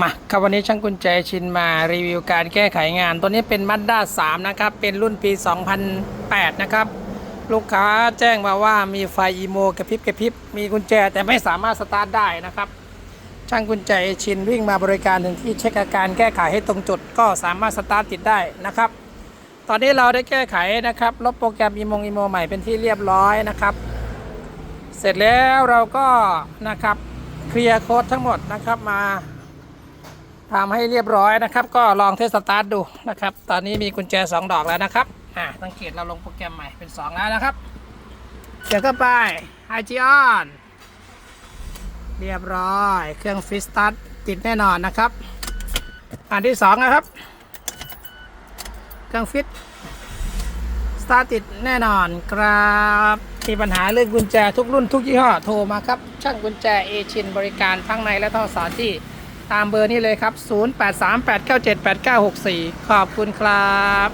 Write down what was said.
มาครับวันนี้ช่างกุญแจชินมารีวิวการแก้ไขงาน ตัวนี้เป็นมั z ด้า3นะครับ เป็นรุ่นปี 2008 นะครับ ลูกค้าแจ้งมาว่ามีไฟอีโมกระพริบกระพริบ มีกุญแจแต่ไม่สามารถสตาร์ทได้นะครับ ช่างกุญแจชินวิ่งมาบริการถึงที่เช็คอาการแก้ไขให้ตรงจุด ก็สามารถสตาร์ทติดได้นะครับ ตอนนี้เราได้แก้ไขนะครับ ลบโปรแกรมอีโมงอีโมใหม่เป็นที่เรียบร้อยนะครับ เสร็จแล้วเราก็นะครับเคลียร์โค้ดทั้งหมดนะครับมา ทำให้เรียบร้อยนะครับ ก็ลองเทสสตาร์ทดูนะครับ ตอนนี้มีกุญแจ 2 ดอกแล้วนะครับ อ่าสังเกตเราลงโปรแกรมใหม่เป็น 2 แล้วนะครับ เดี๋ยวก็ไปไฮจีออนเรียบร้อย เครื่องฟิสตัร์ติดแน่นอนนะครับ อันที่ 2 นะครับ เครื่องฟิตสตาร์ทติดแน่นอนครับมีปัญหาเรื่องกุญแจทุกรุ่นทุกยี่ห้อโทรมาครับ ช่างกุญแจเอชินบริการทั้งในและท่อสอนที่ ตามเบอร์นี้เลยครับ 0838978964 ขอบคุณครับ